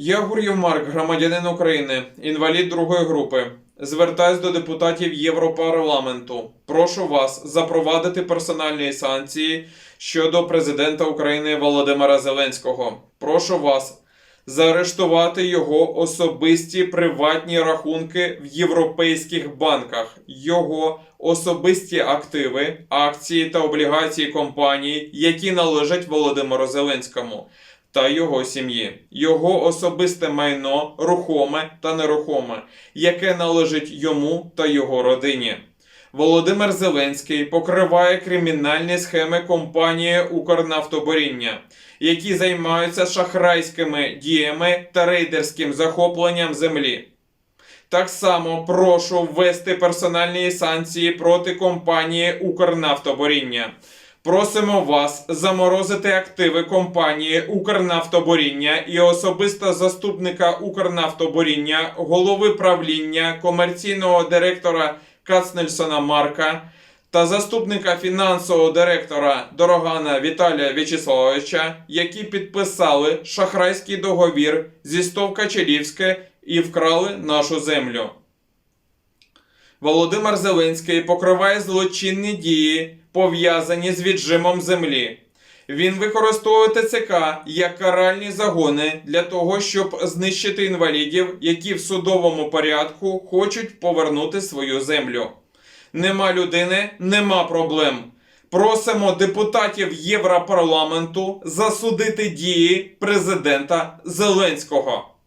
Я Гур'єв Марк, громадянин України, інвалід другої групи. Звертаюсь до депутатів Європарламенту. Прошу вас запровадити персональні санкції щодо президента України Володимира Зеленського. Прошу вас заарештувати його особисті приватні рахунки в європейських банках, його особисті активи, акції та облігації компаній, які належать Володимиру Зеленському та його сім'ї, його особисте майно, рухоме та нерухоме, яке належить йому та його родині. Володимир Зеленський покриває кримінальні схеми компанії Укрнафтоборіння, які займаються шахрайськими діями та рейдерським захопленням землі. Так само прошу ввести персональні санкції проти компанії Укрнафтоборіння. Просимо вас заморозити активи компанії Укрнафтоборіння і особисто заступника Укрнафтоборіння, голови правління, комерційного директора Кацнельсона Марка та заступника фінансового директора Дорогана Віталія В'ячеславовича, які підписали шахрайський договір зі СТОВ Качелівське і вкрали нашу землю. Володимир Зеленський покриває злочинні дії, пов'язані з віджимом землі. Він використовує ТЦК як каральні загони для того, щоб знищити інвалідів, які в судовому порядку хочуть повернути свою землю. Нема людини, нема проблем. Просимо депутатів Європарламенту засудити дії президента Зеленського.